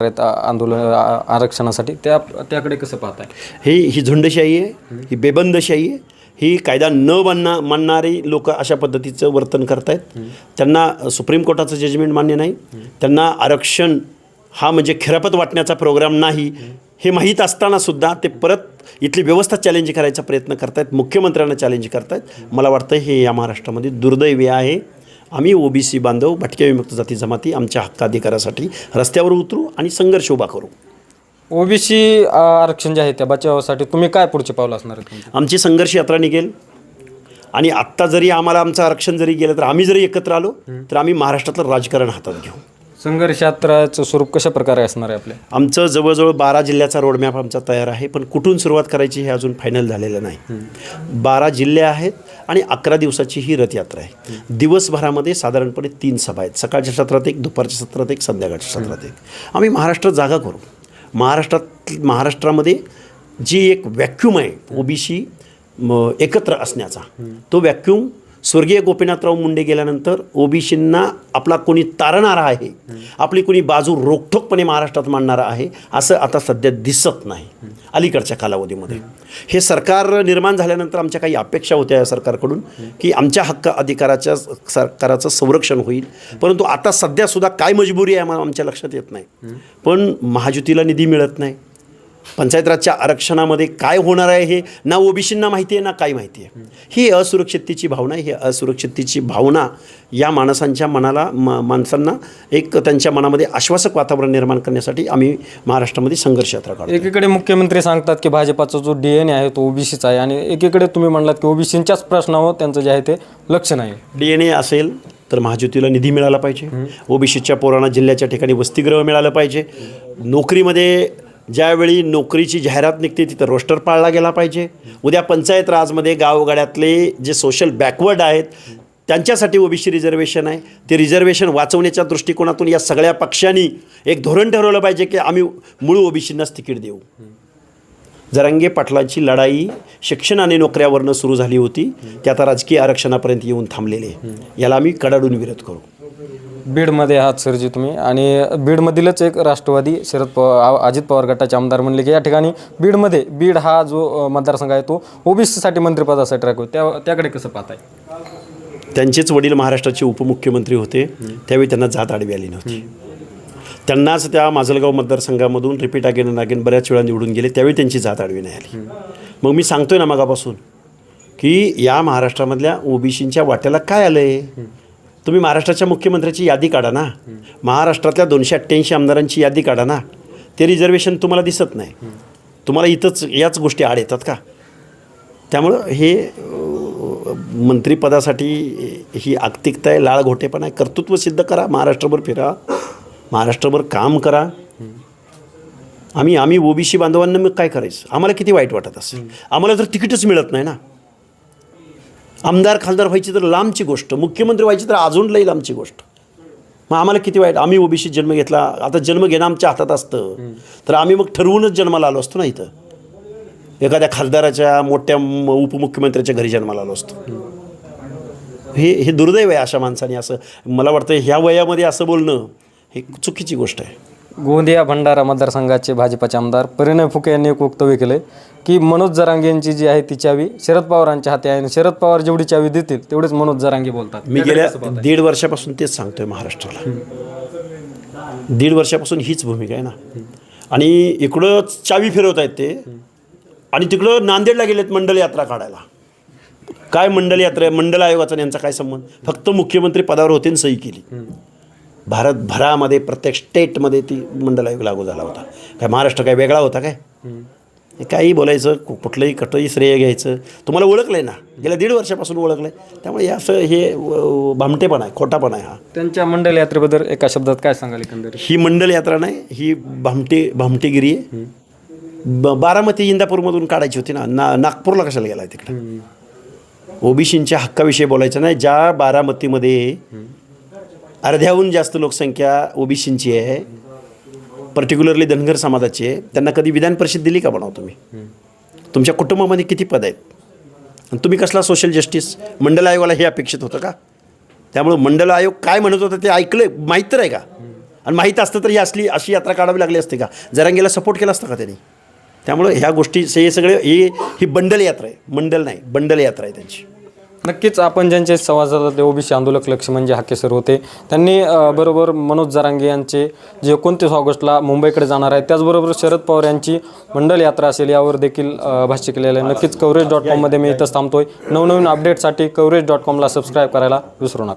आहेत आंदोलन आरक्षणासाठी. त्या त्याकडे कसं पाहताय? ही ही झुंडशाही आहे ही बेबंदशाही आहे. ही कायदा न मानना मानणारी लोक अशा पद्धतीचं वर्तन करतायत. त्यांना सुप्रीम कोर्टाचं जजमेंट मान्य नाही. त्यांना आरक्षण हा म्हणजे खिरापत वाटण्याचा प्रोग्राम नाही. हे माहीत असताना सुद्धा ते परत इथली व्यवस्था चॅलेंज करायचा प्रयत्न करतायत. मुख्यमंत्र्यांना चॅलेंज करतायत. मला वाटतं हे या महाराष्ट्रामध्ये दुर्दैवी आहे. आम्ही ओबीसी बांधव भटक्या विमुक्त जाती जमाती आमच्या हक्काधिकारासाठी रस्त्यावर उतरू आणि संघर्ष उभा करू. ओबीसी आरक्षण जे आहे त्या बचावासाठी तुम्ही काय पुढचे पावलं असणार आहे तुमचे? आमची संघर्ष यात्रा निघेल. आणि आत्ता जरी आम्हाला आमचं आरक्षण जरी गेलं तर आम्ही जरी एकत्र आलो तर आम्ही महाराष्ट्रातलं राजकारण हातात घेऊ. संघर्ष यात्राचं स्वरूप कशा प्रकारे असणार आहे आपल्या? आमचं जवळजवळ बारा जिल्ह्याचा रोडमॅप आमचा तयार आहे पण कुठून सुरुवात करायची हे अजून फायनल झालेलं नाही. बारा जिल्हे आहेत आणि अकरा दिवसाची ही रथयात्रा आहे. दिवसभरामध्ये साधारणपणे तीन सभा आहेत सकाळच्या सत्रात एक दुपारच्या सत्रात एक संध्याकाळच्या सत्रात एक. आम्ही महाराष्ट्र जागा करू. महाराष्ट्रात महाराष्ट्रामध्ये जी एक व्हॅक्यूम आहे ओबीसी एकत्र असण्याचा तो व्हॅक्यूम स्वर्गीय गोपीनाथराव मुंडे गेल्यानंतर ओबीसींना आपला कोणी तारणारा आहे आपली कोणी बाजू रोखठोकपणे महाराष्ट्रात मांडणारा आहे असं आता सध्या दिसत नाही अलीकडच्या कालावधीमध्ये. हे सरकार निर्माण झाल्यानंतर आमच्या काही अपेक्षा होत्या या सरकारकडून की आमच्या हक्क अधिकाराच्या सरकाराचं संरक्षण होईल. परंतु आता सध्यासुद्धा काय मजबुरी आहे आम्हाला आमच्या लक्षात येत नाही. पण महायुतीला निधी मिळत नाही. पंचायत राजच्या आरक्षणामध्ये काय होणार आहे हे ना ओबीसींना माहिती आहे ना काय माहिती आहे. ही असुरक्षिततेची भावना ही असुरक्षिततेची भावना या माणसांच्या मनाला मा माणसांना एक त्यांच्या मनामध्ये आश्वासक वातावरण निर्माण करण्यासाठी आम्ही महाराष्ट्रामध्ये संघर्ष यात्रा काढतो एकीकडे मुख्यमंत्री सांगतात की भाजपाचा जो डी एन ए आहे तो ओबीसीचा आहे आणि एकीकडे तुम्ही म्हणलात की ओबीसींच्याच प्रश्नावर त्यांचं जे आहे ते लक्ष नाही. डी एन ए असेल तर महाज्योतीला निधी मिळाला पाहिजे. ओबीसीच्या पोरांना जिल्ह्याच्या ठिकाणी वसतिगृह मिळालं पाहिजे. नोकरीमध्ये ज्यावेळी नोकरीची जाहिरात निघते तिथं रोस्टर पाळला गेला पाहिजे. उद्या पंचायत राजमध्ये गावगाड्यातले जे सोशल बॅकवर्ड आहेत त्यांच्यासाठी ओबीसी रिझर्वेशन आहे. ते रिझर्वेशन वाचवण्याच्या दृष्टिकोनातून या सगळ्या पक्षांनी एक धोरण ठरवलं पाहिजे की आम्ही मूळ ओबीसींनाच तिकीट देऊ. जरांगे पाटलांची लढाई शिक्षण आणि नोकऱ्यावरनं सुरू झाली होती. त्या आता राजकीय आरक्षणापर्यंत येऊन थांबलेले. याला आम्ही कडाडून विरोध करू. बीडमध्ये आहात सरजी तुम्ही. आणि बीडमधीलच एक राष्ट्रवादी शरद पवार अजित पवार गटाचे आमदार म्हणले की या ठिकाणी बीडमध्ये बीड हा जो मतदारसंघ आहे तो ओबीसीसाठी मंत्रिपदासाठी राखू त्या त्याकडे कसं पाहताय? त्यांचेच वडील महाराष्ट्राचे उपमुख्यमंत्री होते. त्यावेळी त्यांना जात आडवी आली नव्हती. त्यांनाच त्या माजलगाव मतदारसंघामधून रिपीट अगेन अँड अगेन बऱ्याच वेळा निवडून गेले. त्यावेळी त्यांची जात आडवी नाही आली. मग मी सांगतोय ना मगापासून की या महाराष्ट्रामधल्या ओबीसींच्या वाट्याला काय आलं आहे तुम्ही महाराष्ट्राच्या मुख्यमंत्र्याची यादी काढा ना. महाराष्ट्रातल्या दोनशे अठ्ठ्याऐंशी आमदारांची यादी काढा ना. ते रिझर्वेशन तुम्हाला दिसत नाही. तुम्हाला इथंच याच गोष्टी आड येतात का? त्यामुळं हे मंत्रीपदासाठी मंत्रिपदासाठी ही आक्तिकता आहे लाळ घोटेपणा आहे. कर्तृत्व सिद्ध करा महाराष्ट्रभर फिरा. महाराष्ट्रभर काम करा. आम्ही आम्ही ओबीसी बांधवांना मग काय करायचं? आम्हाला किती वाईट वाटत असेल? आम्हाला जर तिकीटच मिळत नाही ना. आमदार खासदार व्हायची तर लांबची गोष्ट मुख्यमंत्री व्हायची तर अजून लई लांबची गोष्ट. मग आम्हाला किती वाईट आम्ही ओबीसी जन्म घेतला आता जन्म घेणं आमच्या हातात असतं. तर आम्ही मग ठरवूनच जन्माला आलो असतो ना इथं. एखाद्या खासदाराच्या मोठ्या म- उपमुख्यमंत्र्याच्या घरी जन्माला आलो असतो. हे हे दुर्दैव आहे अशा माणसाने असं मला वाटतं ह्या वयामध्ये असं बोलणं हे चुकीची गोष्ट आहे. गोंदिया भंडारा मतदारसंघाचे भाजपाचे आमदार परिणय फुके यांनी एक वक्तव्य केलं की मनोज जरांगे यांची जी आहे ती चावी शरद पवारांच्या हाती आहे आणि शरद पवार जेवढी चावी देतील तेवढेच मनोज जरांगे बोलतात. मी गेल्या दीड वर्षापासून तेच सांगतोय महाराष्ट्राला. दीड वर्षापासून हीच भूमिका आहे ना. आणि इकडं चावी फिरवत आहेत ते. आणि तिकडं नांदेडला गेलेत मंडल यात्रा काढायला. काय मंडल यात्रा आहे? मंडल आयोगाचा यांचा काय संबंध? फक्त मुख्यमंत्री पदावर होते सही केली. भारतभरामध्ये प्रत्येक स्टेटमध्ये ती मंडल आयोग लागू झाला होता. काय महाराष्ट्र काय वेगळा होता काय? काही बोलायचं कुठलंही कटही श्रेय घ्यायचं. तुम्हाला ओळखलं आहे ना? गेल्या दीड वर्षापासून ओळखलं आहे त्यामुळे हे असं हे भामटेपणा आहे खोटापणा आहे हा. त्यांच्या मंडल यात्रेबद्दल एका शब्दात काय सांगाल एकंदरीत? ही मंडल यात्रा नाही ही भामटे भामटेगिरी आहे. ब बारामती इंदापूरमधून काढायची होती ना ना नागपूरला कशाला गेला तिकडे? ओबीसींच्या हक्काविषयी बोलायचं नाही ज्या बारामतीमध्ये अर्ध्याहून जास्त लोकसंख्या ओबीसींची आहे. पर्टिक्युलरली धनगर समाजाची आहे. त्यांना कधी विधान परिषद दिली का बनाव तुम्ही? तुमच्या कुटुंबामध्ये किती पद आहेत? आणि तुम्ही कसला सोशल जस्टिस मंडल आयोगाला हे अपेक्षित होतं का? त्यामुळं मंडल आयोग काय म्हणत होतं ते ऐकलं माहीत तर आहे का? आणि माहीत असतं तर ही असली अशी यात्रा काढावी लागली असते का? जरांगेला सपोर्ट केला असता का त्यांनी? त्यामुळं ह्या गोष्टी हे सगळे हे ही बंडल यात्रा आहे. मंडल नाही बंडल यात्रा आहे त्यांची. नक्कीच आपण ज्यांचे संवाद साधला ते ओबीसी आंदोलक लक्ष म्हणजे हाके सर होते त्यांनी बरोबर मनोज जरांगे यांचे जे एकोणतीस ऑगस्टला मुंबईकडे जाणार आहे त्याचबरोबर शरद पवार यांची मंडल यात्रा असेल यावर देखील भाष्य केलेलं आहे. नक्कीच कवरेज डॉट कॉममध्ये मी इथंच थांबतोय. नवनवीन अपडेटसाठी कवरेज डॉट कॉमला सबस्क्राईब करायला विसरू नका.